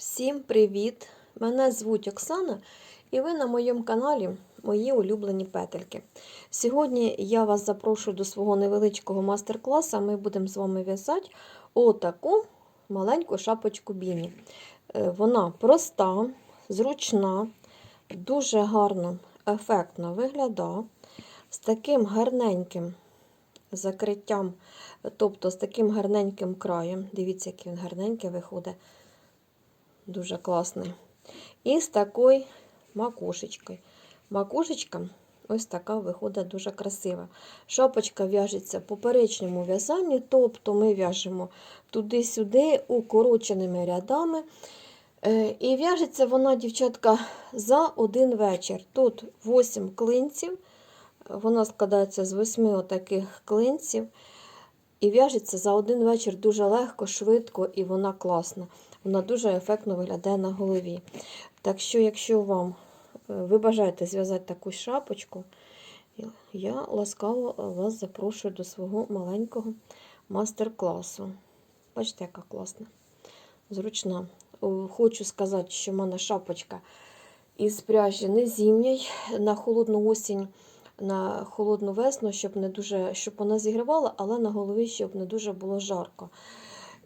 Всім привіт! Мене звуть Оксана, і ви на моєму каналі Мої улюблені петельки. Сьогодні я вас запрошую до свого невеличкого мастер-класу. Ми будемо з вами в'язати отаку маленьку шапочку Біні. Е, Вона проста, зручна, дуже гарно, ефектно виглядає, з таким гарненьким закриттям, тобто з таким гарненьким краєм. Дивіться, який він гарненький виходить. Дуже класний. І з такою макушечкою. Макушечка ось така виходить дуже красива. Шапочка в'яжеться по поперечному в'язанні, тобто ми в'яжемо туди-сюди укороченими рядами. Е, І в'яжеться вона, дівчатка, за один вечір. Тут 8 клинців. Вона складається з 8 отаких клинців. І в'яжеться за один вечір дуже легко, швидко і вона класна. Вона дуже ефектно виглядає на голові. Так що, якщо вам е, ви бажаєте зв'язати таку шапочку, я ласкаво вас запрошую до свого маленького мастер-класу. Бачите, яка класна, зручна. Хочу сказати, що в мене шапочка із пряжі не зімній на холодну осінь. На холодну весну, щоб не дуже, щоб вона зігрівала, але на голові, щоб не дуже було жарко.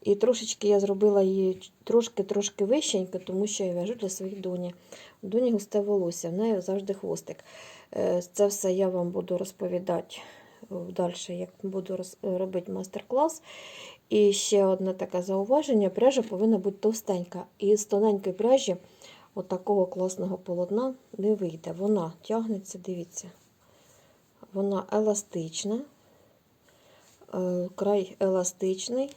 І трошечки я зробила її трошки-трошки вищенько, тому що я в'яжу для своїх доні. У доні густе волосся, в неї завжди хвостик. Е, Це все я вам буду розповідати далі, як буду робити мастер-клас. І ще одне таке зауваження: пряжа повинна бути товстенька. І з тоненької пряжі от такого класного полотна не вийде. Вона тягнеться, дивіться. Вона еластична, е, край еластичний,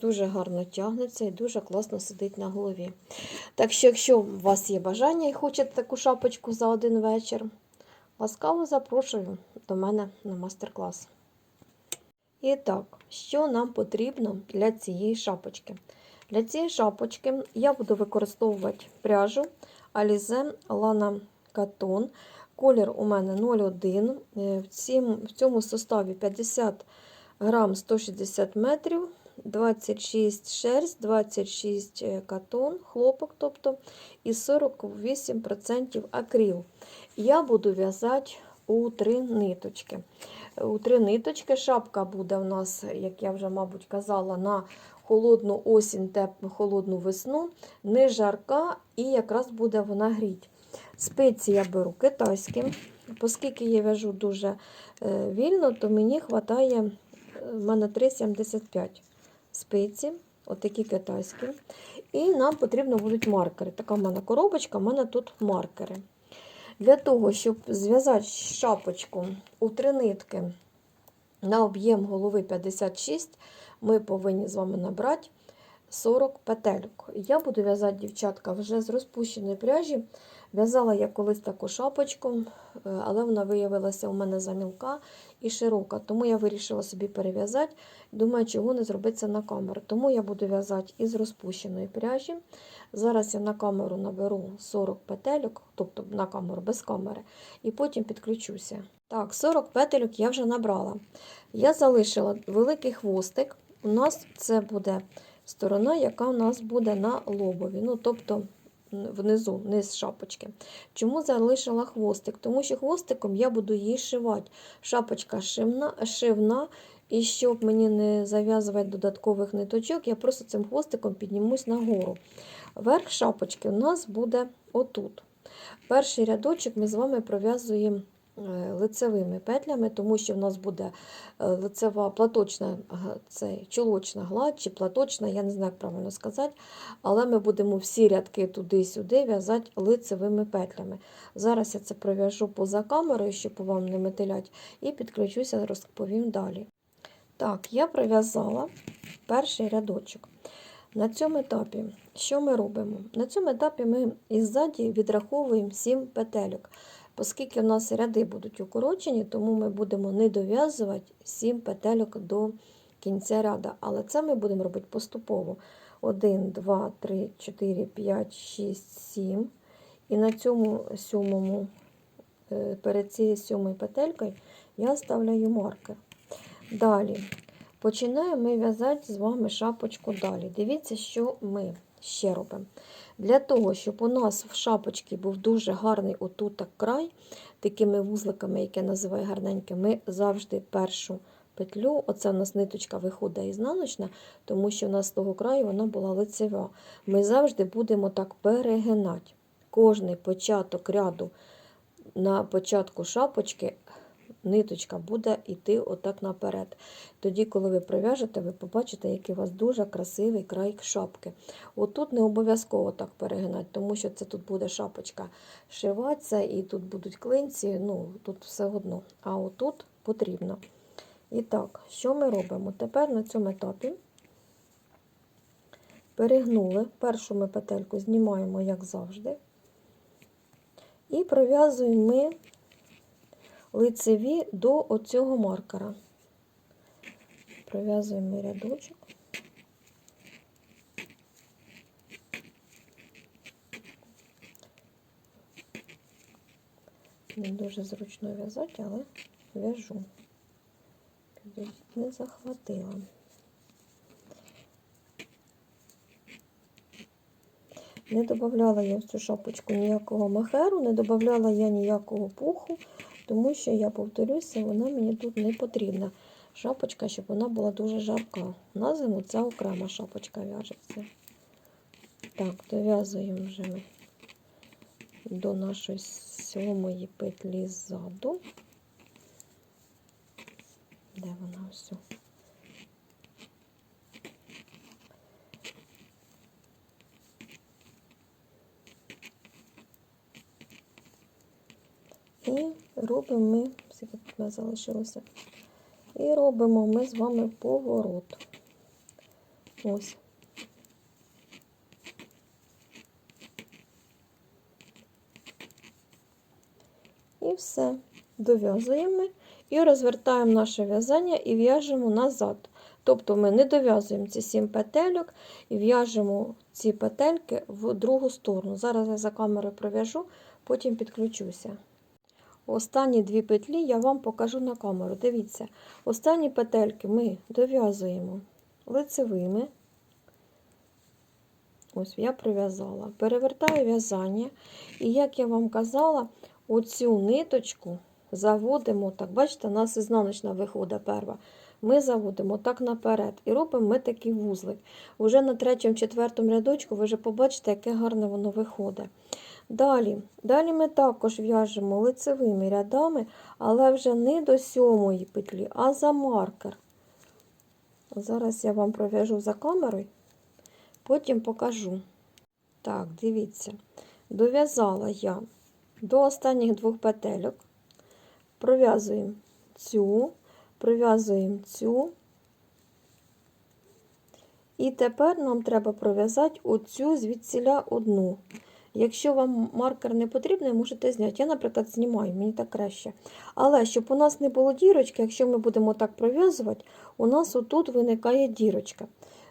дуже гарно тягнеться і дуже класно сидить на голові. Так що, якщо у вас є бажання і хочете таку шапочку за один вечір, ласкаво запрошую до мене на мастер-клас. І так, що нам потрібно для цієї шапочки? Для цієї шапочки я буду використовувати пряжу Alize Lana Cotton. Колір у мене 0,1. В цьому составі 50 грам 160 метрів, 26 шерсть, 26 катон, хлопок, тобто, і 48% акрил. Я буду в'язати у три ниточки. У три ниточки шапка буде у нас, як я вже, мабуть, казала, на холодну осінь, теплу холодну весну, не жарка, і якраз буде вона гріть. Спиці я беру китайські, оскільки я в'яжу дуже вільно, то мені вистачає в мене 3,75 спиці, отакі китайські. І нам потрібно будуть маркери. Така в мене коробочка, в мене тут маркери. Для того, щоб зв'язати шапочку у три нитки на об'єм голови 56, ми повинні з вами набрати 40 петельок. Я буду в'язати, дівчатка, вже з розпущеної пряжі. В'язала я колись таку шапочку, але вона виявилася у мене замілка і широка. Тому я вирішила собі перев'язати. Думаю, чого не зробити на камеру. Тому я буду в'язати із розпущеної пряжі. Зараз я на камеру наберу 40 петельок, тобто на камеру без камери, і потім підключуся. Так, 40 петельок я вже набрала. Я залишила великий хвостик. У нас це буде сторона, яка у нас буде на лобові. Ну, тобто внизу, низ шапочки. Чому залишила хвостик? Тому що хвостиком я буду її шивати. Шапочка шивна, шивна, і щоб мені не зав'язувати додаткових ниточок, я просто цим хвостиком піднімусь нагору. Верх шапочки у нас буде отут. Перший рядочок ми з вами пров'язуємо лицевими петлями, тому що в нас буде лицева платочна це чолочна гладь чи платочна, я не знаю, як правильно сказати, але ми будемо всі рядки туди-сюди в'язати лицевими петлями. Зараз я це пров'яжу поза камерою, щоб вам не метилять, і підключуся, розповім далі. Так, я пров'язала перший рядочок. На цьому етапі, що ми робимо? На цьому етапі ми іззаді відраховуємо 7 петельок. Оскільки в нас ряди будуть укорочені, тому ми будемо не дов'язувати 7 петельок до кінця ряда. Але це ми будемо робити поступово. 1, 2, 3, 4, 5, 6, 7. І на цьому сьомому, перед цією сьомою петелькою я ставляю маркер. Далі починаємо ми в'язати з вами шапочку далі. Дивіться, що ми ще робимо? Для того, щоб у нас в шапочці був дуже гарний отут край, такими вузликами, які я називаю гарненькі, ми завжди першу петлю, оце у нас ниточка виходить ізнаночна, тому що в нас з того краю вона була лицева. Ми завжди будемо так перегинати. Кожний початок ряду на початку шапочки ниточка буде йти отак наперед. Тоді, коли ви прив'яжете, ви побачите, який у вас дуже красивий край шапки. Отут не обов'язково так перегинати, тому що це тут буде шапочка шиватися, і тут будуть клинці, ну тут все одно. А отут потрібно. І так, що ми робимо? Тепер на цьому етапі перегнули, першу ми петельку знімаємо, як завжди, і пров'язуємо ми лицеві до оцього маркера. Пров'язуємо рядочок. Не дуже зручно в'язати, але в'яжу. Не захватила. Не додавала я в цю шапочку ніякого махеру, не додавала я ніякого пуху, тому що, я повторюся, вона мені тут не потрібна. Шапочка, щоб вона була дуже жарка. На зиму це окрема шапочка в'яжеться. Так, дов'язуємо вже до нашої сьомої петлі ззаду. Де вона все? І робимо ми, скільки тут залишилося, і робимо ми з вами поворот. Ось. І все. Дов'язуємо і розвертаємо наше в'язання і в'яжемо назад. Тобто ми не дов'язуємо ці 7 петельок і в'яжемо ці петельки в другу сторону. Зараз я за камерою пров'яжу, потім підключуся. Останні дві петлі я вам покажу на камеру. Дивіться, останні петельки ми дов'язуємо лицевими. Ось я прив'язала. Перевертаю в'язання. І, як я вам казала, оцю ниточку заводимо, так, бачите, у нас ізнаночна виходить перша. Ми заводимо так наперед і робимо ми такий вузлик. Уже на третьому-четвертому рядочку ви вже побачите, яке гарне воно виходить. Далі далі ми також в'яжемо лицевими рядами, але вже не до сьомої петлі, а за маркер. Зараз я вам пров'яжу за камерою, потім покажу. Так, дивіться, дов'язала я до останніх двох петельок, пров'язуємо цю, пров'язуємо цю. І тепер нам треба пров'язати оцю звідсіля одну. Якщо вам маркер не потрібний, можете зняти. Я, наприклад, знімаю, мені так краще. Але щоб у нас не було дірочки, якщо ми будемо так пров'язувати, у нас отут виникає дірочка.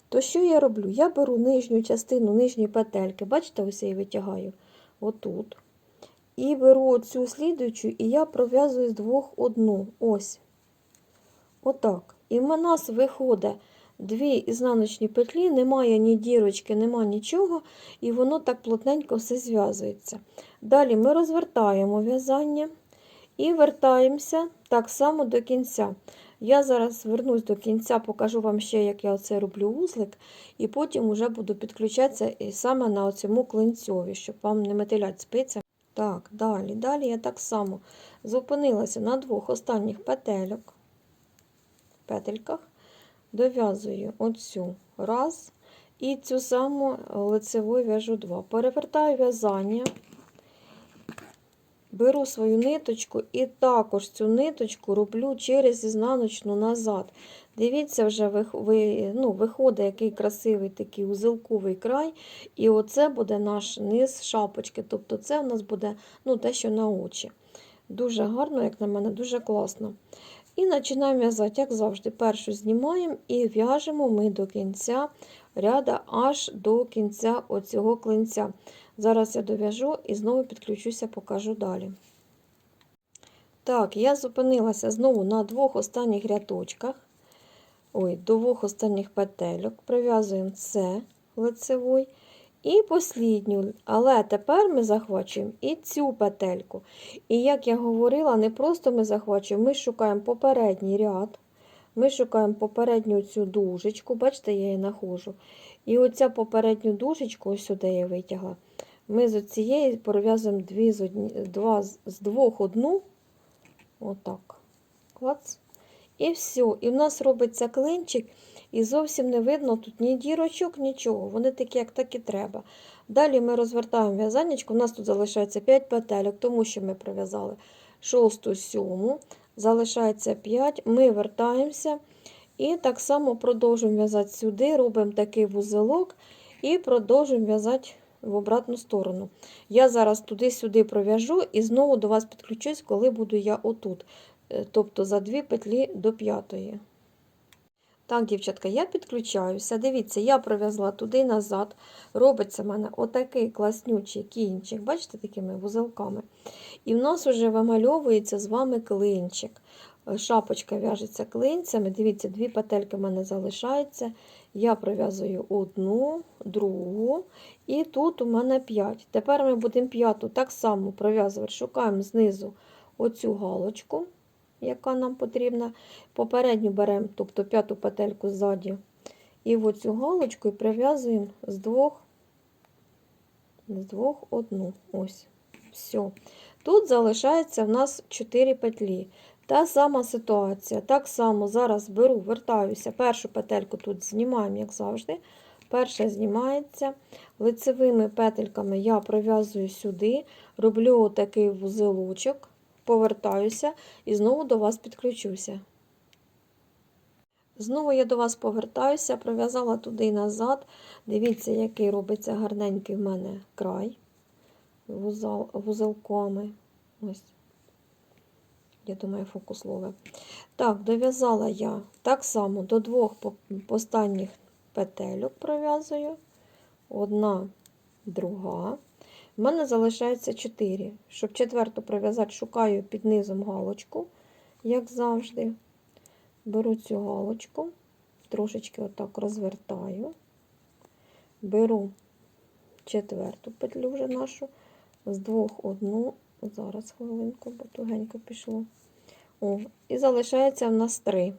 То що я роблю? Я беру нижню частину нижньої петельки, бачите, ось я її витягаю отут. І беру оцю слідуючу, і я пров'язую з двох одну. Ось. Отак. І в нас виходить дві ізнаночні петлі, немає ні дірочки, немає нічого, і воно так плотненько все зв'язується. Далі ми розвертаємо в'язання і вертаємося так само до кінця. Я зараз вернусь до кінця, покажу вам ще, як я оце роблю вузлик, і потім вже буду підключатися і саме на цьому клинцьові, щоб вам не метилять спиця. Так, далі, далі я так само зупинилася на двох останніх петельок, петельках дов'язую оцю раз, і цю саму лицеву в'яжу два. Перевертаю в'язання, беру свою ниточку і також цю ниточку роблю через ізнаночну назад. Дивіться, вже ви, ну, виходить який красивий такий узелковий край. І оце буде наш низ шапочки. Тобто це у нас буде ну, те, що на очі. Дуже гарно, як на мене, дуже класно. І починаємо в'язати, як завжди, першу знімаємо і в'яжемо ми до кінця ряда аж до кінця оцього клинця. Зараз я дов'яжу і знову підключуся, покажу далі. Так, я зупинилася знову на двох останніх рядочках. Ой, двох останніх петельок. Прив'язуємо це лицевой. І послідню, але тепер ми захвачуємо і цю петельку. І як я говорила, не просто ми захвачуємо, ми шукаємо попередній ряд. Ми шукаємо попередню цю дужечку, бачите, я її нахожу. І оця попередню дужечку, ось сюди я витягла. Ми з цієї пров'язуємо дві з, одні, два, з двох одну. Отак. Клац. І все. І в нас робиться клинчик, і зовсім не видно тут ні дірочок, нічого. Вони такі, як так і треба. Далі ми розвертаємо в'язанечко. У нас тут залишається 5 петельок, тому що ми пров'язали 6, 7, залишається 5. Ми вертаємося і так само продовжуємо в'язати сюди, робимо такий вузелок і продовжуємо в'язати в обратну сторону. Я зараз туди-сюди пров'яжу і знову до вас підключусь, коли буду я отут. Е, Тобто за дві петлі до п'ятої. Так, дівчатка, я підключаюся. Дивіться, я пров'язала туди і назад. Робиться в мене отакий класнючий кінчик, бачите, такими вузелками. І в нас вже вимальовується з вами клинчик. Е, Шапочка в'яжеться клинцями. Дивіться, дві петельки в мене залишаються. Я пров'язую одну, другу, і тут у мене 5. Тепер ми будемо п'яту так само пров'язувати. Шукаємо знизу оцю галочку, яка нам потрібна. Попередню беремо, тобто п'яту петельку ззаді, і оцю галочку прив'язуємо з двох, з двох одну. Ось. Все. Тут залишається в нас 4 петлі. Та сама ситуація. Так само зараз беру, вертаюся, першу петельку тут знімаємо, як завжди. Перша знімається. Лицевими петельками я пров'язую сюди, роблю такий вузелочок, повертаюся і знову до вас підключуся. Знову я до вас повертаюся, пров'язала туди і назад. Дивіться, який робиться гарненький в мене край вузел, вузелками. Ось. Я думаю, фокус лове. Так, дов'язала я так само до двох останніх петельок пров'язую. Одна, друга. У мене залишається 4. Щоб четверту пров'язати, шукаю під низом галочку, як завжди. Беру цю галочку, трошечки отак розвертаю. Беру четверту петлю вже нашу, з двох одну. Зараз хвилинку, бо тугенько пішло. О, І залишається в нас три.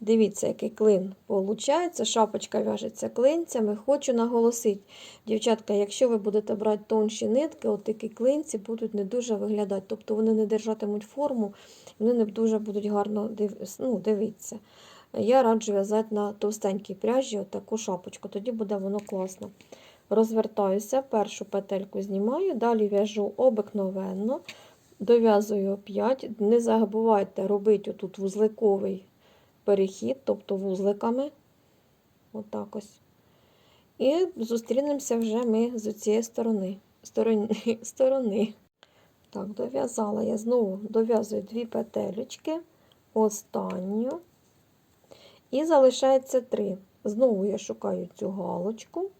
Дивіться, який клин виходить. Шапочка в'яжеться клинцями. Хочу наголосити, дівчатка, якщо ви будете брати тонші нитки, от такі клинці будуть не дуже виглядати. Тобто вони не держатимуть форму, вони не дуже будуть гарно ну, дивитися. Я раджу в'язати на товстенькій пряжі таку шапочку, тоді буде воно класно. Розвертаюся, першу петельку знімаю, далі в'яжу обикновенно, дов'язую 5. Не забувайте робити тут вузликовий перехід, тобто вузликами. Отак ось. І зустрінемося вже ми з цієї сторони. сторони. сторони. Так, дов'язала я знову дов'язую дві петелечки, останню. І залишається три. Знову я шукаю цю галочку.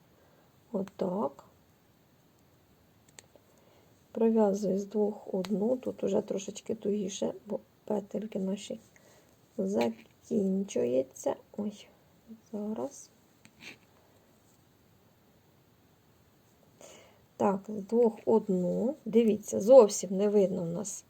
Отак. Пров'язую з двох одну, тут уже трошечки тугіше, бо петельки наші закінчуються. Ой, зараз. Так, з двох одну. Дивіться, зовсім не видно в нас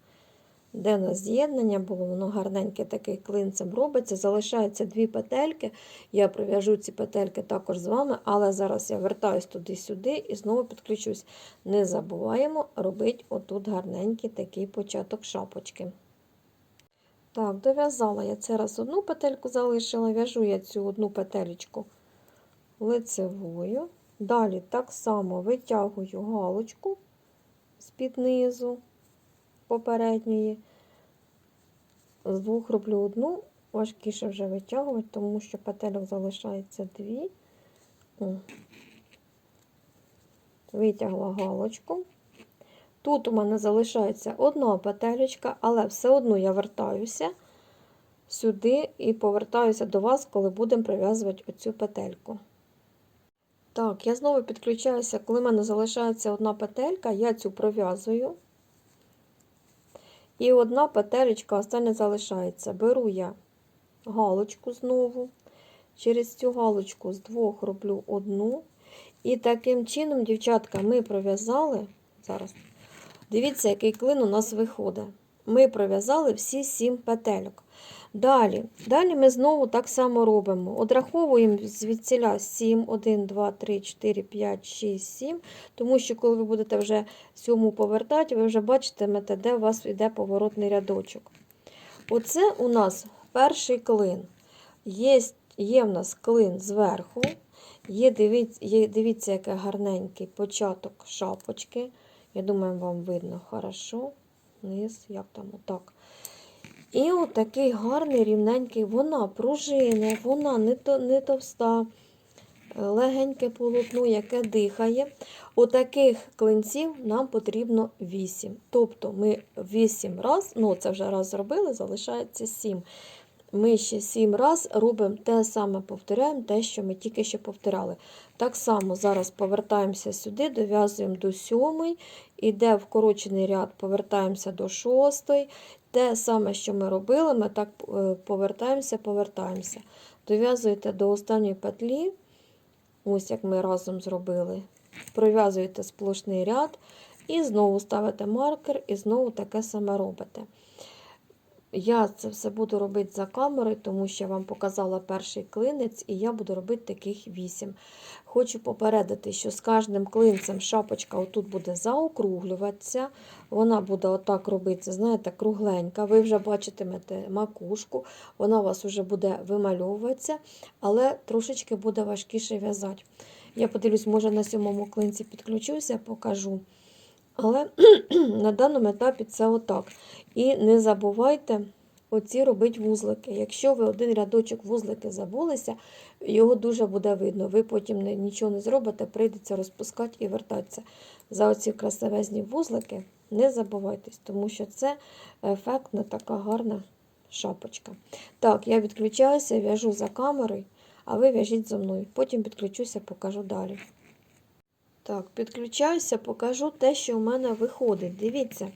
де у нас з'єднання було, воно гарненьке такий клинцем робиться. Залишаються дві петельки. Я пров'яжу ці петельки також з вами, але зараз я вертаюсь туди-сюди і знову підключусь. Не забуваємо робити отут гарненький такий початок шапочки. Так, дов'язала я це раз одну петельку залишила, в'яжу я цю одну петелечку лицевою. Далі так само витягую галочку з-під низу попередньої. З двох роблю одну, важкіше вже витягувати, тому що петельок залишається дві. Витягла галочку. Тут у мене залишається одна петелечка, але все одно я вертаюся сюди і повертаюся до вас, коли будемо прив'язувати оцю петельку. Так, я знову підключаюся, коли в мене залишається одна петелька, я цю пров'язую. І одна петелечка остання залишається. Беру я галочку знову. Через цю галочку з двох роблю одну. І таким чином, дівчатка, ми пров'язали. Зараз. Дивіться, який клин у нас виходить. Ми пров'язали всі сім петельок. Далі, далі ми знову так само робимо. Одраховуємо звідсіля 7, 1, 2, 3, 4, 5, 6, 7. Тому що, коли ви будете вже сьому повертати, ви вже бачитимете, де у вас йде поворотний рядочок. Оце у нас перший клин. Є, є в нас клин зверху. Є, дивіться, дивіться, який гарненький початок шапочки. Я думаю, вам видно хорошо. Низ, як там, отак. І отакий гарний, рівненький. Вона пружина, вона не, то, не товста, е, легеньке полотно, яке дихає. Отаких клинців нам потрібно 8. Тобто ми 8 раз, ну це вже раз зробили, залишається 7. Ми ще 7 раз робимо те саме, повторяємо те, що ми тільки що повторяли. Так само зараз повертаємося сюди, дов'язуємо до 7, іде вкорочений ряд, повертаємося до 6. Те саме, що ми робили, ми так е, повертаємося, повертаємося. Дов'язуєте до останньої петлі, ось як ми разом зробили. Пров'язуєте сплошний ряд і знову ставите маркер, і знову таке саме робите. Я це все буду робити за камерою, тому що я вам показала перший клинець, і я буду робити таких 8. Хочу попередити, що з кожним клинцем шапочка отут буде заокруглюватися. Вона буде отак робитися, знаєте, кругленька. Ви вже бачитимете макушку, вона у вас вже буде вимальовуватися, але трошечки буде важкіше в'язати. Я подивлюсь, може на сьомому клинці підключуся, покажу. Але на даному етапі це отак. І не забувайте оці робити вузлики. Якщо ви один рядочок вузлики забулися, його дуже буде видно. Ви потім нічого не зробите, прийдеться розпускати і вертатися. За оці красивезні вузлики не забувайтесь, тому що це ефектна така гарна шапочка. Так, я відключаюся, в'яжу за камерою, а ви в'яжіть зі мною. Потім підключуся, покажу далі. Так, підключаюся, покажу те, що у мене виходить. Дивіться,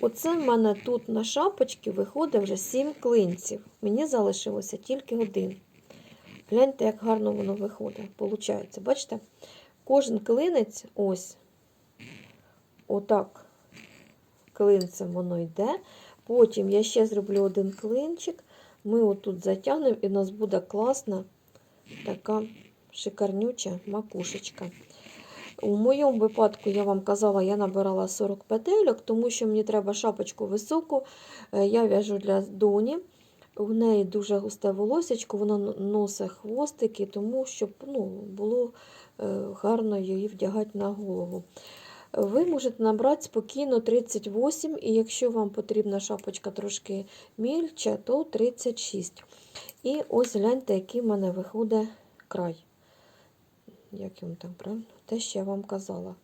оце в мене тут на шапочці виходить вже 7 клинців. Мені залишилося тільки один. Гляньте, як гарно воно виходить. Бачите? Кожен клинець, ось, отак, клинцем воно йде. Потім я ще зроблю один клинчик. Ми отут затягнемо, і у нас буде класна така шикарнюча макушечка. У моєму випадку, я вам казала, я набирала 40 петельок, тому що мені треба шапочку високу. Е, Я в'яжу для доні. У неї дуже густе волосечко, вона носить хвостики, тому щоб ну, було е, гарно її вдягати на голову. Ви можете набрати спокійно 38, і якщо вам потрібна шапочка трошки мільча, то 36. І ось гляньте, який в мене виходить край. Як йому там правильно? Те, що я вам казала.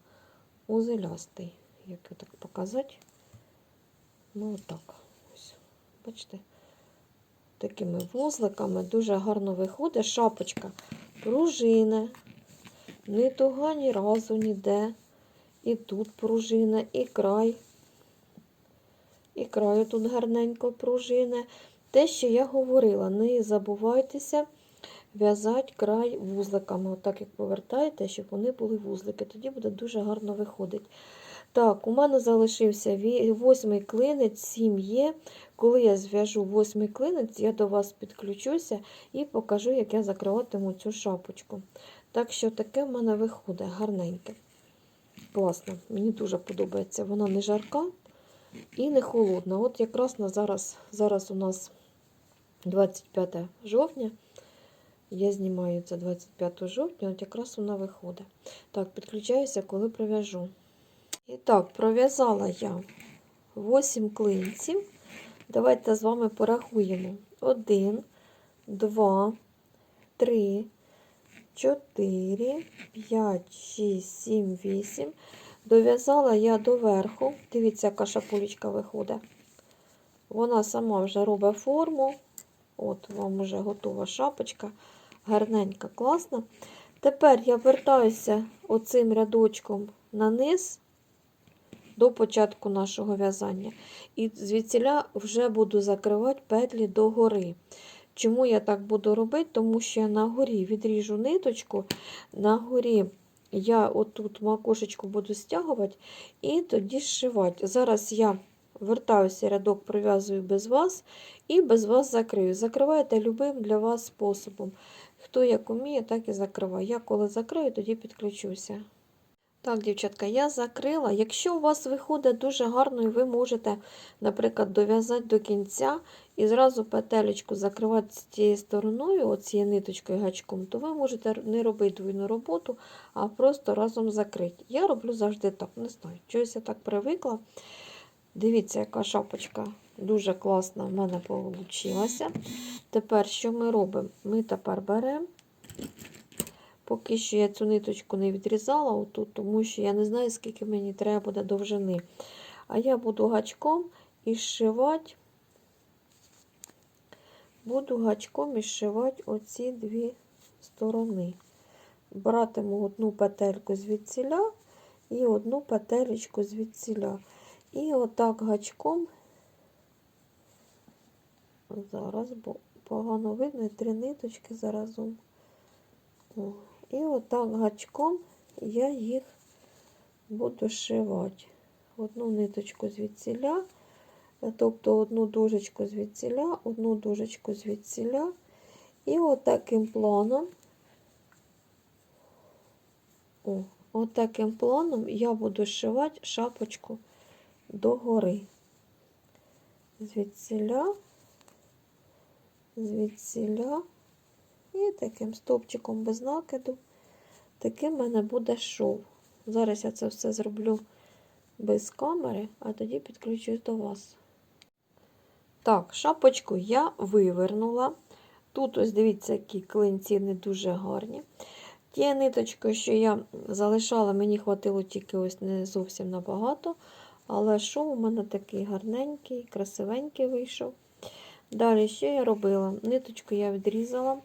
Узелястий. Як так показати? Ну, отак. Ось. Бачите? Такими вузликами дуже гарно виходить. Шапочка пружина. Ні туга ні разу ніде. І тут пружина, і край. І краю тут гарненько пружина. Те, що я говорила, не забувайтеся в'язати край вузликами. Отак, як повертаєте, щоб вони були вузлики. Тоді буде дуже гарно виходити. Так, у мене залишився восьмий клинець, сім є. Коли я зв'яжу восьмий клинець, я до вас підключуся і покажу, як я закриватиму цю шапочку. Так що таке в мене виходить гарненьке. Класно, мені дуже подобається. Вона не жарка і не холодна. От якраз на зараз, зараз у нас 25 жовтня. Я знімаю це 25 жовтня, от якраз вона виходить. Так, підключаюся, коли пров'яжу. І так, пров'язала я 8 клинців. Давайте з вами порахуємо. 1, 2, 3, 4, 5, 6, 7, 8. Дов'язала я доверху. Дивіться, яка шапулечка виходить. Вона сама вже робить форму. От вам вже готова шапочка. Гарненька, класна. Тепер я вертаюся оцим рядочком на низ до початку нашого в'язання. І звідсіля вже буду закривати петлі догори. Чому я так буду робити? Тому що я на горі відріжу ниточку, на горі я отут макушечку буду стягувати і тоді зшивати. Зараз я вертаюся рядок, пров'язую без вас і без вас закрию. Закривайте любим для вас способом. Хто як уміє, так і закриває. Я коли закрию, тоді підключуся. Так, дівчатка, я закрила. Якщо у вас виходить дуже гарно, і ви можете, наприклад, дов'язати до кінця і зразу петелечку закривати з тією стороною, оцією ниточкою гачком, то ви можете не робити двійну роботу, а просто разом закрити. Я роблю завжди так. Не знаю, чогось я так привикла. Дивіться, яка шапочка дуже класна в мене вийшла. Тепер що ми робимо? Ми тепер беремо. Поки що я цю ниточку не відрізала, отут, тому що я не знаю, скільки мені треба буде довжини. А я буду гачком і зшивати, буду гачком і зшивати оці дві сторони. Братиму одну петельку звідсіля і одну петелечку звідсіля. І отак гачком, зараз, бо погано видно, три ниточки заразом. О. І отак гачком я їх буду шивати. Одну ниточку звідсіля, тобто одну дужечку звідсіля, одну дужечку звідсіля. І отаким планом, о, отаким планом я буду шивати шапочку догори. Звідсіля, звідсіля. І таким стовпчиком без накиду. Таким в мене буде шов. Зараз я це все зроблю без камери, а тоді підключусь до вас. Так, шапочку я вивернула. Тут, ось дивіться, які клинці не дуже гарні. Ті ниточки, що я залишала, мені хватило тільки ось не зовсім набагато. Але шов у мене такий гарненький, красивенький вийшов. Далі, що я робила? Ниточку я відрізала.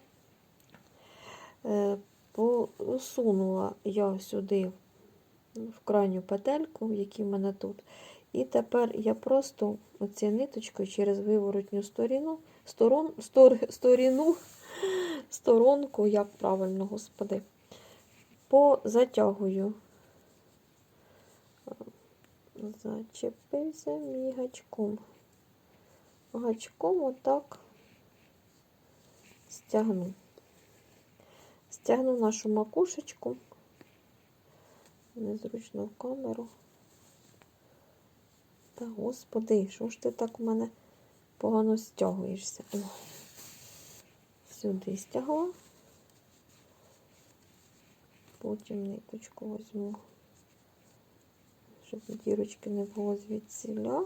Е, посунула я сюди в крайню петельку, в якій в мене тут. І тепер я просто оцією ниточкою через виворотню сторіну, сторон, стор, сторіну, сторонку, як правильно, господи, позатягую. Зачепився мій гачком. Гачком отак стягну. Стягну нашу макушечку, незручно в камеру. Та, господи, що ж ти так у мене погано стягуєшся? О. Сюди стягла. Потім ниточку візьму, щоб дірочки не було звідсіля.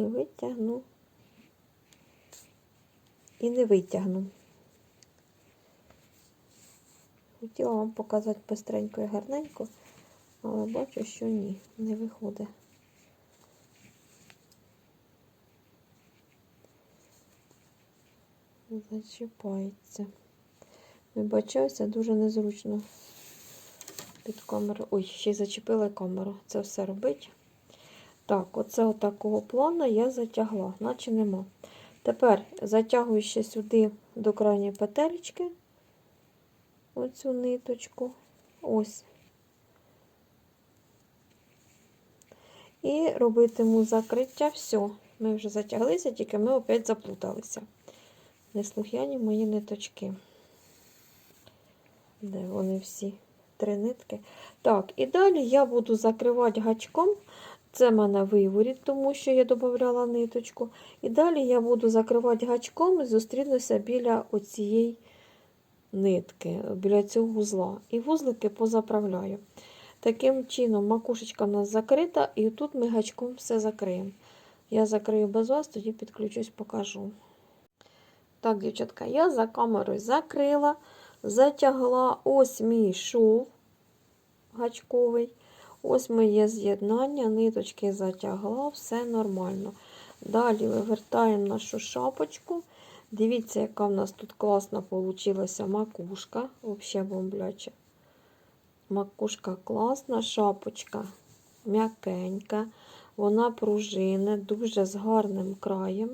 І витягну і не витягну. Хотіла вам показати пестренько і гарненько, але бачу, що ні, не виходить. Зачіпається. Вибачаюся, дуже незручно під камеру. Ой, ще й зачепила камеру. Це все робить. Так, оце отакого плану я затягла, наче нема. Тепер затягую ще сюди до крайньої петельки оцю ниточку. Ось. І робитиму закриття. Все. Ми вже затяглися, тільки ми опять заплуталися. Неслухняні мої ниточки. Де вони всі? Три нитки. Так, і далі я буду закривати гачком. Це в мене виворіт, тому що я додавала ниточку. І далі я буду закривати гачком і зустрінуся біля оцієї нитки, біля цього вузла. І вузлики позаправляю. Таким чином, макушечка у нас закрита, і тут ми гачком все закриємо. Я закрию без вас, тоді підключусь, покажу. Так, дівчатка, я за камерою закрила, затягла ось мій шов гачковий. Ось моє з'єднання, ниточки затягла, все нормально. Далі вивертаємо нашу шапочку. Дивіться, яка в нас тут класна вийшла макушка. Взагалі бомбляча. Макушка класна, шапочка м'якенька, вона пружина, дуже з гарним краєм.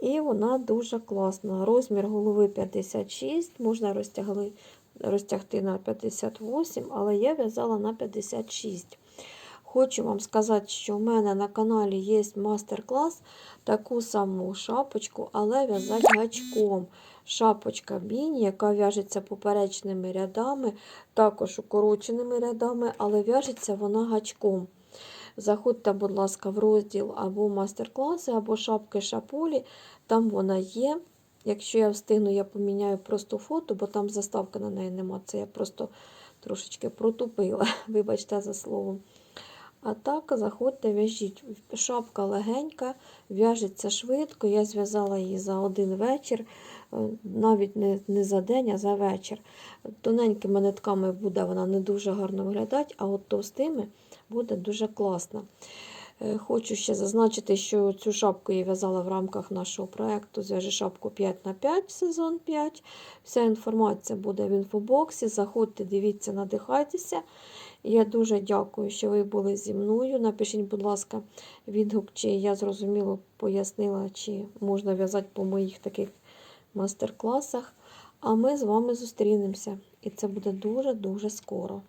І вона дуже класна. Розмір голови 56, можна розтягли, розтягти на 58, але я в'язала на 56. Хочу вам сказати, що в мене на каналі є мастер-клас, таку саму шапочку, але в'язати гачком. Шапочка біні, яка в'яжеться поперечними рядами, також укороченими рядами, але в'яжеться вона гачком. Заходьте, будь ласка, в розділ або мастер-класи, або шапки шапулі, там вона є. Якщо я встигну, я поміняю просто фото, бо там заставки на неї нема. Це я просто трошечки протупила, вибачте за слово. А так, заходьте, в'яжіть. Шапка легенька, в'яжеться швидко. Я зв'язала її за один вечір, е, навіть не, не за день, а за вечір. Тоненькими нитками буде вона не дуже гарно виглядати, а от товстими буде дуже класно. Е, Хочу ще зазначити, що цю шапку я в'язала в рамках нашого проєкту Зв'яжи шапку 5 на 5 сезон 5. Вся інформація буде в інфобоксі. Заходьте, дивіться, надихайтеся. Я дуже дякую, що ви були зі мною. Напишіть, будь ласка, відгук, чи я зрозуміло пояснила, чи можна в'язати по моїх таких мастер-класах. А ми з вами зустрінемося. І це буде дуже-дуже скоро.